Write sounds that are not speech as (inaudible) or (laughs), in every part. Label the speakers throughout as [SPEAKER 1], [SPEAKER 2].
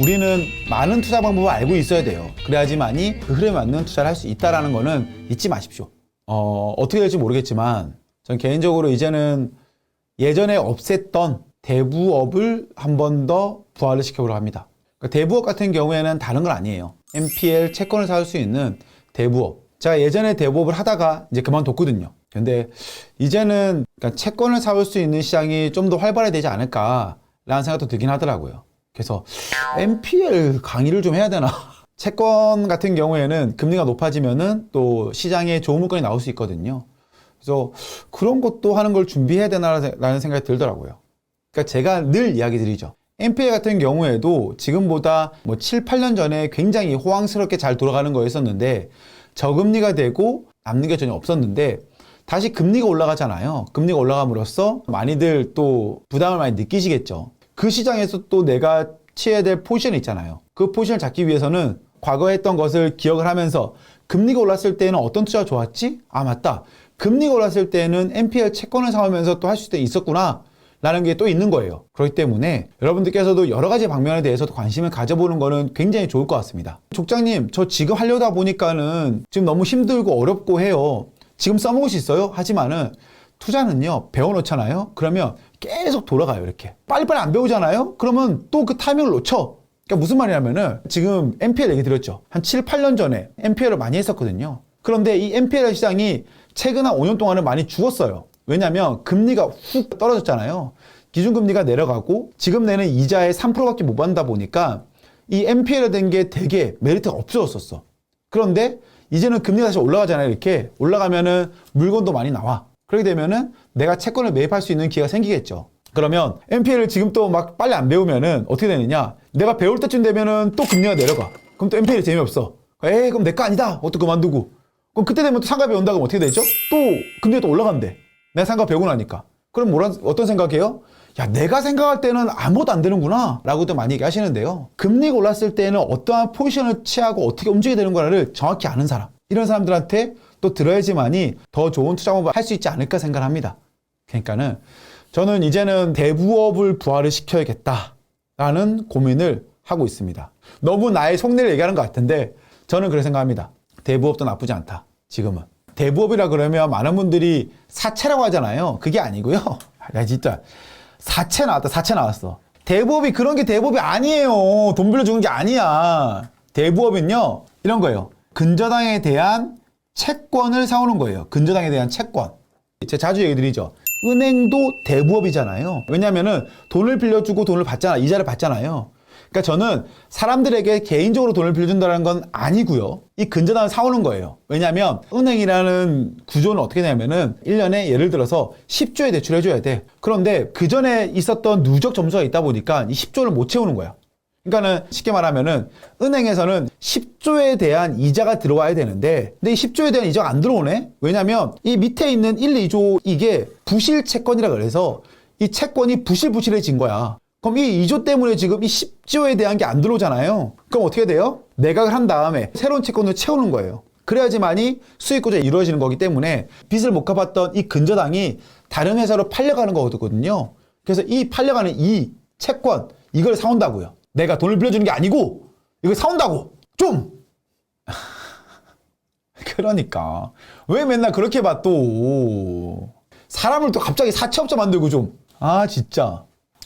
[SPEAKER 1] 우리는 많은 투자 방법을 알고 있어야 돼요. 그래야지만이 그 흐름에 맞는 투자를 할 수 있다는 거는 잊지 마십시오. 어, 어떻게 될지 모르겠지만 전 개인적으로 이제는 예전에 없앴던 대부업을 한 번 더 부활을 시켜보려 합니다. 그러니까 대부업 같은 경우에는 다른 건 아니에요. NPL 채권을 살 수 있는 대부업. 제가 예전에 대부업을 하다가 이제 그만뒀거든요. 근데 이제는 그러니까 채권을 사올 수 있는 시장이 좀 더 활발해지지 않을까라는 생각도 들긴 하더라고요. 그래서 NPL 강의를 좀 해야 되나? (laughs) 채권 같은 경우에는 금리가 높아지면은 또 시장에 좋은 물건이 나올 수 있거든요. 그래서 그런 것도 하는 걸 준비해야 되나라는 생각이 들더라고요. 그러니까 제가 늘 이야기 드리죠. NPL 같은 경우에도 지금보다 뭐 7, 8년 전에 굉장히 호황스럽게 잘 돌아가는 거였었는데 저금리가 되고 남는 게 전혀 없었는데 다시 금리가 올라가잖아요. 금리가 올라감으로써 많이들 또 부담을 많이 느끼시겠죠. 그 시장에서 또 내가 취해야 될 포지션이 있잖아요. 그 포지션을 잡기 위해서는 과거에 했던 것을 기억을 하면서 금리가 올랐을 때는 어떤 투자가 좋았지? 아, 맞다. 금리가 올랐을 때는 NPL 채권을 사오면서 또 할 수 있었구나. 라는 게 또 있는 거예요. 그렇기 때문에 여러분들께서도 여러 가지 방면에 대해서도 관심을 가져보는 거는 굉장히 좋을 것 같습니다. 족장님, 저 지금 하려다 보니까는 지금 너무 힘들고 어렵고 해요. 지금 써먹을 수 있어요? 하지만은 투자는요, 배워놓잖아요? 그러면 계속 돌아가요, 이렇게. 빨리빨리 안 배우잖아요? 그러면 또 그 타이밍을 놓쳐. 그러니까 무슨 말이냐면은 지금 NPL 얘기 드렸죠. 한 7, 8년 전에 NPL을 많이 했었거든요. 그런데 이 NPL 시장이 최근 한 5년 동안은 많이 죽었어요. 왜냐면 금리가 훅 떨어졌잖아요. 기준금리가 내려가고 지금 내는 이자의 3%밖에 못 받다 보니까 이 NPL에 된 게 되게 메리트가 없어졌었어. 그런데 이제는 금리가 다시 올라가잖아요. 이렇게 올라가면은 물건도 많이 나와. 그렇게 되면은 내가 채권을 매입할 수 있는 기회가 생기겠죠. 그러면 NPL을 지금 또 막 빨리 안 배우면은 어떻게 되느냐? 내가 배울 때쯤 되면은 또 금리가 내려가. 그럼 또 NPL이 재미없어. 에이, 그럼 내 거 아니다. 어또 그만두고. 그럼 그때 되면 또 상가 배운다 그러면 어떻게 되죠? 또 금리가 또 올라간대. 내가 상가 배우고 나니까. 그럼 뭐라, 어떤 생각이에요? 야, 내가 생각할 때는 아무것도 안 되는구나. 라고도 많이 얘기하시는데요. 금리가 올랐을 때는 어떠한 포지션을 취하고 어떻게 움직여야 되는 거를 정확히 아는 사람. 이런 사람들한테 또 들어야지만이 더 좋은 투자 방법을 할수 있지 않을까 생각합니다. 그러니까는 저는 이제는 대부업을 부활을 시켜야겠다라는 고민을 하고 있습니다. 너무 나의 속내를 얘기하는 것 같은데 저는 그렇게 생각합니다. 대부업도 나쁘지 않다. 지금은. 대부업이라 그러면 많은 분들이 사채라고 하잖아요. 그게 아니고요. (laughs) 야 진짜 사채 나왔다. 사채 나왔어. 대부업이 그런 게 대부업이 아니에요. 돈 빌려주는 게 아니야. 대부업은요. 이런 거예요. 근저당에 대한 채권을 사오는 거예요. 근저당에 대한 채권. 제가 자주 얘기 드리죠. 은행도 대부업이잖아요. 왜냐면은 돈을 빌려주고 돈을 받잖아. 이자를 받잖아요. 그러니까 저는 사람들에게 개인적으로 돈을 빌려준다는 건 아니고요. 이 근저당을 사오는 거예요. 왜냐하면 은행이라는 구조는 어떻게 되냐면은 1년에 예를 들어서 10조에 대출해줘야 돼. 그런데 그 전에 있었던 누적 점수가 있다 보니까 이 10조를 못 채우는 거야. 그러니까는 쉽게 말하면은 은행에서는 10조에 대한 이자가 들어와야 되는데 근데 이 10조에 대한 이자가 안 들어오네? 왜냐면 이 밑에 있는 1, 2조 이게 부실 채권이라 그래서 이 채권이 부실부실해진 거야. 그럼 이 2조 때문에 지금 이 10조에 대한 게 안 들어오잖아요. 그럼 어떻게 돼요? 매각을 한 다음에 새로운 채권을 채우는 거예요. 그래야지만이 수익 구조가 이루어지는 거기 때문에 빚을 못 갚았던 이 근저당이 다른 회사로 팔려가는 거거든요. 그래서 이 팔려가는 이 채권 이걸 사온다고요. 내가 돈을 빌려주는 게 아니고 이걸 사온다고 좀 (laughs) 그러니까 왜 맨날 그렇게 봐 또 사람을 또 갑자기 사채업자 만들고 좀 아 진짜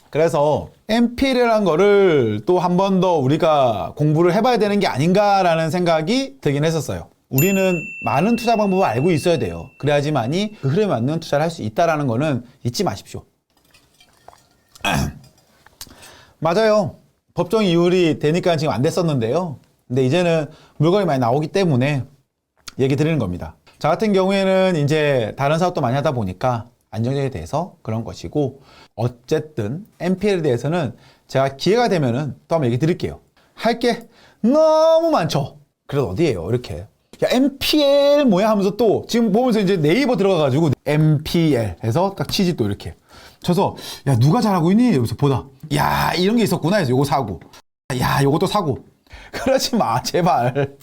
[SPEAKER 1] 그래서 NPL이라는 거를 또 한 번 더 우리가 공부를 해봐야 되는 게 아닌가라는 생각이 들긴 했었어요. 우리는 많은 투자 방법을 알고 있어야 돼요. 그래야지만이 그 흐름에 맞는 투자를 할 수 있다라는 거는 잊지 마십시오. (clears throat) 맞아요. 법정 이율이 되니까 지금 안 됐었는데요. 근데 이제는 물건이 많이 나오기 때문에 얘기 드리는 겁니다. 저 같은 경우에는 이제 다른 사업도 많이 하다 보니까 안정적에 대해서 그런 것이고 어쨌든 NPL에 대해서는 제가 기회가 되면은 또 한번 얘기 드릴게요. 할 게 너무 많죠. 그래도 어디에요? 이렇게. 야, NPL 뭐야 하면서 또 지금 보면서 이제 네이버 들어가가지고 NPL 해서 딱 치지 또 이렇게. 쳐서 야 누가 잘하고 있니? 여기서 보다. 야 이런 게 있었구나 해서 요거 사고. 야 요것도 사고. (laughs) 그러지 마 제발.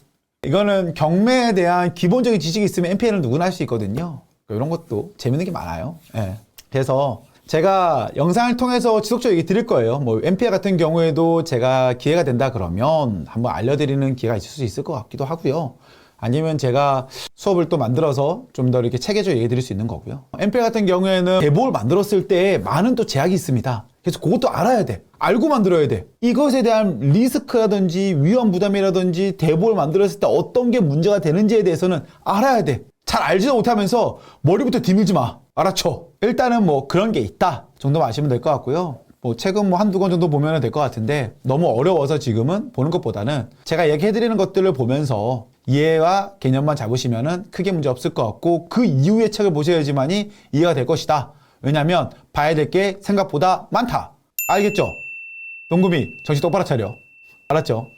[SPEAKER 1] 이거는 경매에 대한 기본적인 지식이 있으면 NPL은 누구나 할 수 있거든요. 이런 것도 재밌는 게 많아요. 예. 그래서 제가 영상을 통해서 지속적으로 얘기 드릴 거예요. 뭐 MPA 같은 경우에도 제가 기회가 된다 그러면 한번 알려드리는 기회가 있을 수 있을 것 같기도 하고요. 아니면 제가 수업을 또 만들어서 좀 더 이렇게 체계적으로 얘기 드릴 수 있는 거고요. MPA 같은 경우에는 대본을 만들었을 때 많은 또 제약이 있습니다. 그래서 그것도 알아야 돼. 알고 만들어야 돼. 이것에 대한 리스크라든지 위험 부담이라든지 대본을 만들었을 때 어떤 게 문제가 되는지에 대해서는 알아야 돼. 잘 알지도 못하면서 머리부터 디밀지 마. 알았죠? 일단은 뭐 그런 게 있다 정도만 아시면 될 것 같고요. 뭐 책은 뭐 한두 권 정도 보면 될 것 같은데 너무 어려워서 지금은 보는 것보다는 제가 얘기해드리는 것들을 보면서 이해와 개념만 잡으시면은 크게 문제 없을 것 같고 그 이후의 책을 보셔야지만이 이해가 될 것이다. 왜냐면 봐야 될 게 생각보다 많다. 알겠죠? 동구미 정신 똑바로 차려. 알았죠?